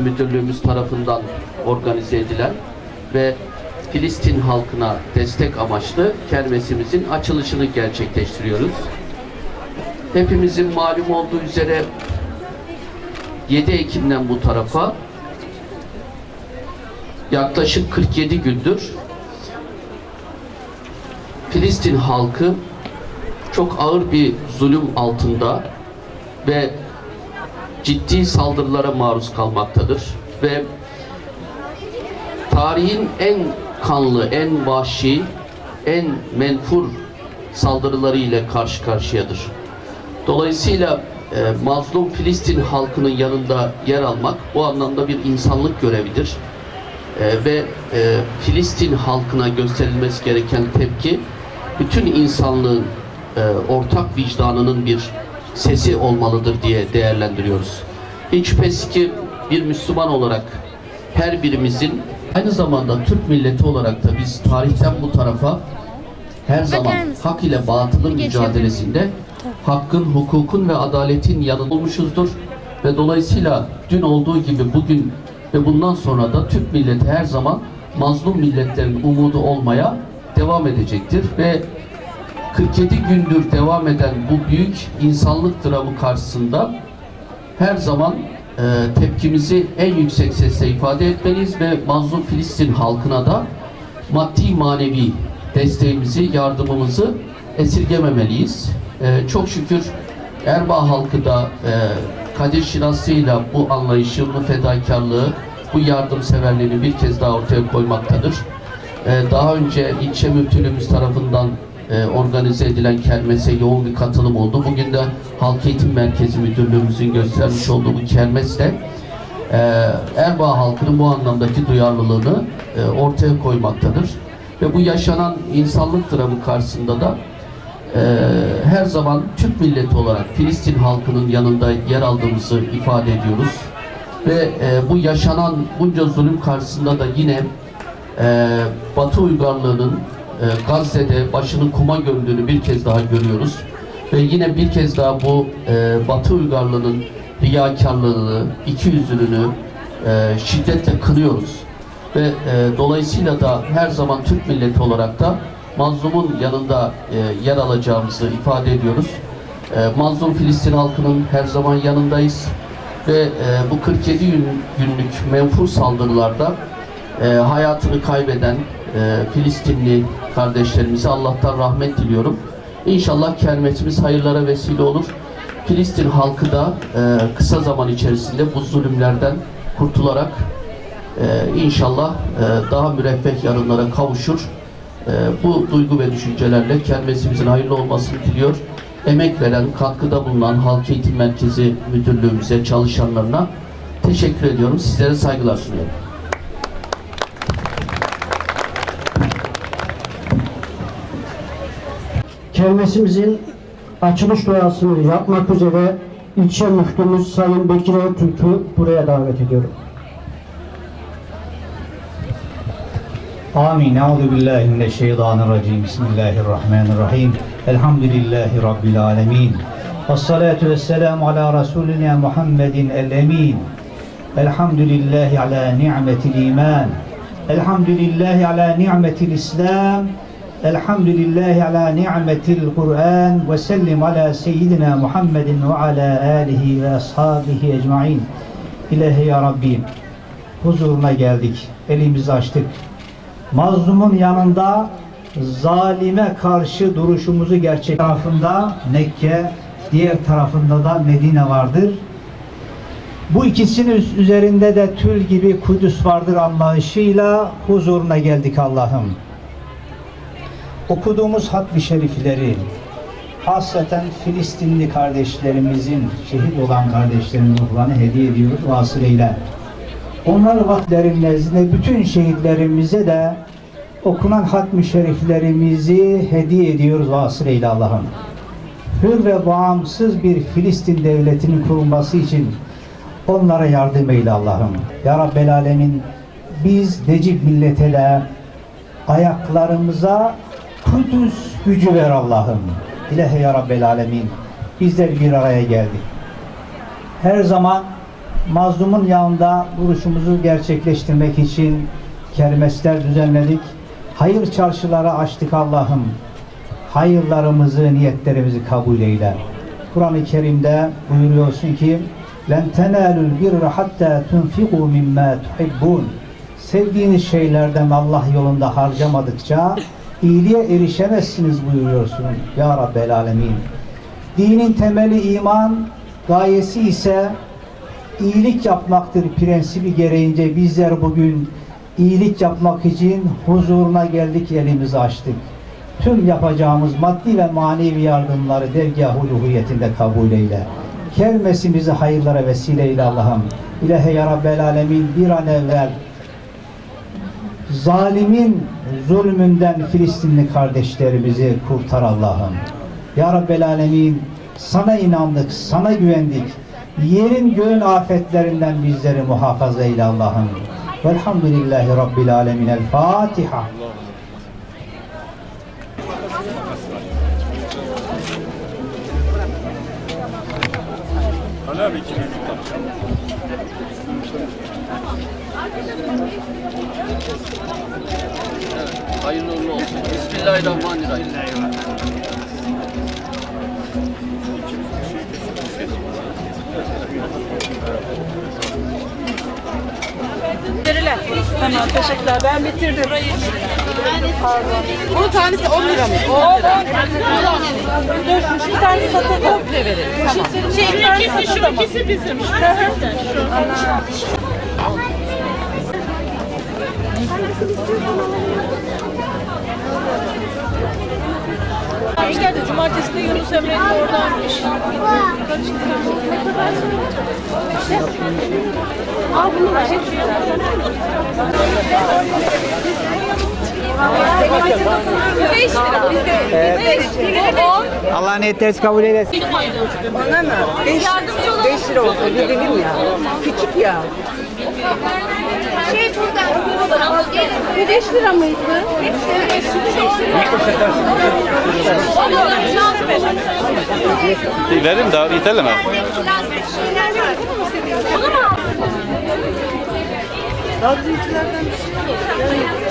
Müdürlüğümüz tarafından organize edilen ve Filistin halkına destek amaçlı kermesimizin açılışını gerçekleştiriyoruz. Hepimizin malum olduğu üzere 7 Ekim'den bu tarafa yaklaşık 47 gündür Filistin halkı çok ağır bir zulüm altında ve ciddi saldırılara maruz kalmaktadır ve tarihin en kanlı, en vahşi, en menfur saldırıları ile karşı karşıyadır. Dolayısıyla e, mazlum Filistin halkının yanında yer almak bu anlamda bir insanlık görevidir. E, ve e, Filistin halkına gösterilmesi gereken tepki bütün insanlığın e, ortak vicdanının bir sesi olmalıdır diye değerlendiriyoruz. Hiç şüphesiz ki bir Müslüman olarak her birimizin aynı zamanda Türk milleti olarak da biz tarihten bu tarafa her zaman hak ile batılın mücadelesinde hakkın, hukukun ve adaletin yanında olmuşuzdur. Ve dolayısıyla dün olduğu gibi bugün ve bundan sonra da Türk milleti her zaman mazlum milletlerin umudu olmaya devam edecektir. Ve 47 gündür devam eden bu büyük insanlık dramı karşısında her zaman e, tepkimizi en yüksek sesle ifade etmeliyiz ve mazlum Filistin halkına da maddi manevi desteğimizi, yardımımızı esirgememeliyiz. E, çok şükür Erbaa halkı da e, Kadir Şinasi'yle bu anlayışı, bu fedakarlığı, bu yardımseverliğini bir kez daha ortaya koymaktadır. Ee, daha önce ilçe müftülüğümüz tarafından e, organize edilen kermese yoğun bir katılım oldu. Bugün de Halk Eğitim Merkezi Müdürlüğümüzün göstermiş olduğu bu kermesle e, Erbaa halkının bu anlamdaki duyarlılığını e, ortaya koymaktadır. Ve bu yaşanan insanlık dramı karşısında da e, her zaman Türk milleti olarak Filistin halkının yanında yer aldığımızı ifade ediyoruz. Ve e, bu yaşanan bunca zulüm karşısında da yine Batı uygarlığının e, Gazze'de başını kuma gömdüğünü bir kez daha görüyoruz. Ve yine bir kez daha bu e, Batı uygarlığının riyakarlığını, ikiyüzlülüğünü e, şiddetle kınıyoruz. Ve e, dolayısıyla da her zaman Türk milleti olarak da mazlumun yanında e, yer alacağımızı ifade ediyoruz. E, mazlum Filistin halkının her zaman yanındayız. Ve e, bu 47 gün, günlük menfur saldırılarda e, hayatını kaybeden e, Filistinli kardeşlerimize Allah'tan rahmet diliyorum. İnşallah kermesimiz hayırlara vesile olur. Filistin halkı da e, kısa zaman içerisinde bu zulümlerden kurtularak e, inşallah e, daha müreffeh yarınlara kavuşur. Bu duygu ve düşüncelerle kermesimizin hayırlı olmasını diliyor. Emek veren, katkıda bulunan Halk Eğitim Merkezi Müdürlüğümüze, çalışanlarına teşekkür ediyorum. Sizlere saygılar sunuyorum. kermesimizin açılış duasını yapmak üzere ilçe müftümüz Sayın Bekir Ertürk'ü buraya davet ediyorum. Amin. Euzu billahi mineşşeytanirracim. Bismillahirrahmanirrahim. Elhamdülillahi rabbil alamin. Ves salatu vesselam ala resulina Muhammedin el-emin. Elhamdülillahi ala ni'metil iman. Elhamdülillahi ala ni'metil islam. Elhamdülillahi ala ni'metil Kur'an ve sellim ala seyyidina Muhammedin ve ala alihi ve ashabihi ecmain. İlahi ya Rabbim. Huzuruna geldik. Elimizi açtık. Mazlumun yanında zalime karşı duruşumuzu gerçek tarafında Mekke, diğer tarafında da Medine vardır. Bu ikisinin üzerinde de tül gibi Kudüs vardır anlayışıyla huzuruna geldik Allah'ım. Okuduğumuz hatmi şerifleri, hasreten Filistinli kardeşlerimizin, şehit olan kardeşlerimizin ruhlarına hediye ediyoruz vasılayla. Onlar vakitlerin nezdinde bütün şehitlerimize de okunan hatmi şeriflerimizi hediye ediyoruz vasılayla Allah'ım. Hür ve bağımsız bir Filistin devletinin kurulması için onlara yardım eyle Allah'ım. Ya Rabbel Alemin biz Necip millete de ayaklarımıza Kudüs gücü ver Allah'ım. İlahi ya Rabbel Alemin bizler bir araya geldik. Her zaman mazlumun yanında duruşumuzu gerçekleştirmek için kermesler düzenledik. Hayır çarşıları açtık Allah'ım. Hayırlarımızı, niyetlerimizi kabul eyle. Kur'an-ı Kerim'de buyuruyorsun ki لَنْ تَنَالُوا الْبِرَّ حَتَّى تُنْفِقُوا مِمَّا تُحِبُّونَ Sevdiğiniz şeylerden Allah yolunda harcamadıkça iyiliğe erişemezsiniz buyuruyorsun Ya Rabbel Alemin. Dinin temeli iman, gayesi ise iyilik yapmaktır prensibi gereğince bizler bugün iyilik yapmak için huzuruna geldik elimizi açtık. Tüm yapacağımız maddi ve manevi yardımları dergah uluhiyetinde kabul eyle. Kermesimizi hayırlara vesile eyle Allah'ım. İlahi ya Rabbel Alemin bir an evvel zalimin zulmünden Filistinli kardeşlerimizi kurtar Allah'ım. Ya Rabbel Alemin sana inandık, sana güvendik. Yerin göğün afetlerinden bizleri muhafaza eyle Allah'ım. Velhamdülillahi Rabbil Alemin. El Fatiha. Hayırlı uğurlu olsun. Bismillahirrahmanirrahim. Verilen. Tamam teşekkürler. Ben bitirdim. Bunun tanesi 10 lira mı? 10 lira. Bir tane satıldı. Komple verin. Tamam. Şey, bir tane satıldı. Şu ikisi bizim. Şu Gelmişler de cumartesi de Yunus Emre'nin oradaymış. Al bunu da. 5 lira. Evet. 5 Allah ne ters kabul eylesin. Bana mı? 5, Yardımcı olalım. 5 lira olsa gidelim ya. Küçük ya. Şey buradan. 5 lira mıydı? Hepsi 5 lira. Verim daha yeterli mi? İçlerden bir şey yok.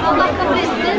Allah kabul etsin.